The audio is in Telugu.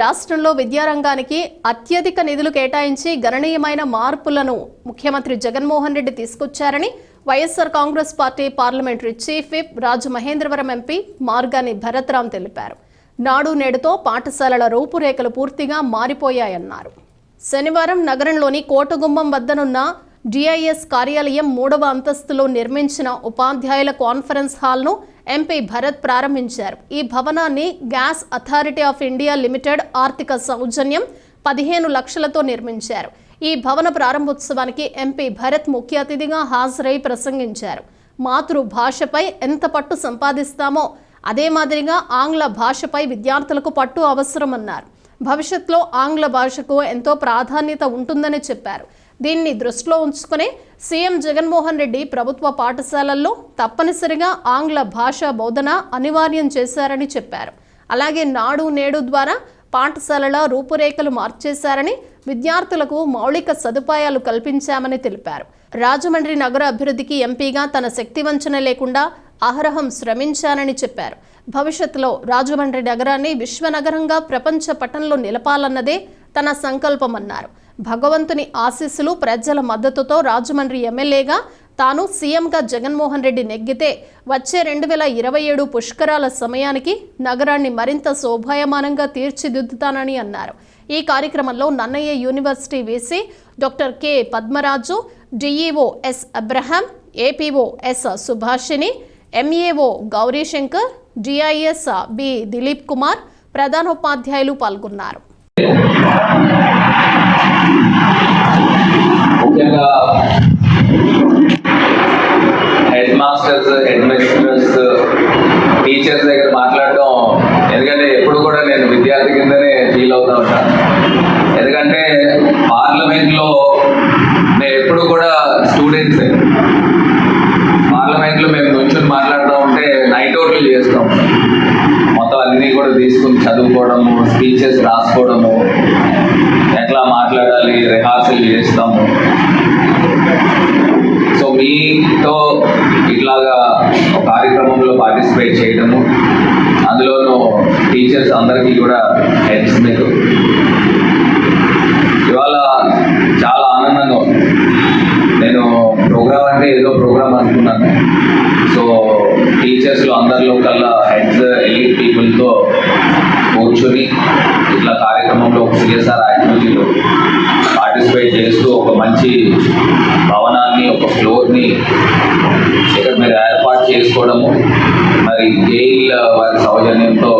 రాష్ట్రంలో విద్యారంగానికి అత్యధిక నిధులు కేటాయించి గణనీయమైన మార్పులను ముఖ్యమంత్రి జగన్మోహన్ రెడ్డి తీసుకొచ్చారని YSR Congress party parliamentary chief whip Rajamahendravaram MP Margani Bharatram తెలిపారు. నాడు నేడుతో పాఠశాలల రూపురేఖలు పూర్తిగా మారిపోయాయన్నారు. శనివారం నగరంలోని కోటగుమ్మం వద్దనున్న డిఐఎస్ కార్యాలయం మూడవ అంతస్తులో నిర్మించిన ఉపాధ్యాయుల కాన్ఫరెన్స్ హాల్ను ఎంపీ భరత్ ప్రారంభించారు. ఈ భవనాన్ని gas authority of India limited ఆర్థిక సౌజన్యం పదిహేను లక్షలతో నిర్మించారు. ఈ భవన ప్రారంభోత్సవానికి ఎంపీ భరత్ ముఖ్య అతిథిగా హాజరై ప్రసంగించారు. మాతృభాషపై ఎంత పట్టు సంపాదిస్తామో అదే మాదిరిగా ఆంగ్ల భాషపై విద్యార్థులకు పట్టు అవసరమన్నారు. భవిష్యత్తులో ఆంగ్ల భాషకు ఎంతో ప్రాధాన్యత ఉంటుందని చెప్పారు. దీన్ని దృష్టిలో ఉంచుకునే సీఎం జగన్మోహన్ రెడ్డి ప్రభుత్వ పాఠశాలల్లో తప్పనిసరిగా ఆంగ్ల భాష బోధన అనివార్యం చేశారని చెప్పారు. అలాగే నాడు నేడు ద్వారా పాఠశాలల రూపురేఖలు మార్చేశారని విద్యార్థులకు మౌలిక సదుపాయాలు కల్పించామని తెలిపారు. రాజమండ్రి నగర అభివృద్ధికి ఎంపీగా తన శక్తివంచన లేకుండా అహరహం శ్రమించానని చెప్పారు. భవిష్యత్తులో రాజమండ్రి నగరాన్ని విశ్వనగరంగా ప్రపంచ పటంలో నిలపాలన్నదే తన సంకల్పమన్నారు. భగవంతుని ఆశీస్సులు ప్రజల మద్దతుతో రాజమండ్రి ఎమ్మెల్యేగా తాను సీఎంగా జగన్మోహన్ రెడ్డి నెగ్గితే వచ్చే రెండు వేల ఇరవై ఏడు పుష్కరాల సమయానికి నగరాన్ని మరింత శోభాయమానంగా తీర్చిదిద్దుతానని అన్నారు. ఈ కార్యక్రమంలో Nannaya university VC doctor K Padmaraju DEO S Abraham APO S Subhashini MAO Gowrishankar DIS B Dilip Kumar ప్రధానోపాధ్యాయులు పాల్గొన్నారు. ఎందుకంటే పార్లమెంట్లో మేము ఎప్పుడు కూడా స్టూడెంట్స్ పార్లమెంట్లో మేము నుంచొని మాట్లాడుతూ ఉంటే నైట్ అవుట్లు చేస్తాం. మొత్తం అన్నీ కూడా తీసుకుని చదువుకోవడము స్పీచెస్ రాసుకోవడము ఎట్లా మాట్లాడాలి రిహార్సల్ చేస్తాము. సో మీతో ఇట్లాగా ఒక కార్యక్రమంలో పార్టిసిపేట్ చేయడము అందులోనూ టీచర్స్ అందరికీ కూడా ప్రోగ్రామ్ ఏదో ప్రోగ్రామ్ అనుకున్నాను. సో టీచర్స్లో అందరిలో కల్లా హెడ్స్ ఎలిట్ పీపుల్తో కూర్చొని ఇట్లా కార్యక్రమంలో ఒక సిఎస్ఆర్ యాక్టివిటీలో పార్టిసిపేట్ చేస్తూ ఒక మంచి భవనాన్ని ఒక ఫ్లోర్ని ఇక్కడ మీరు ఏర్పాటు చేసుకోవడము మరి గెయిల్ వారి సౌజన్యంతో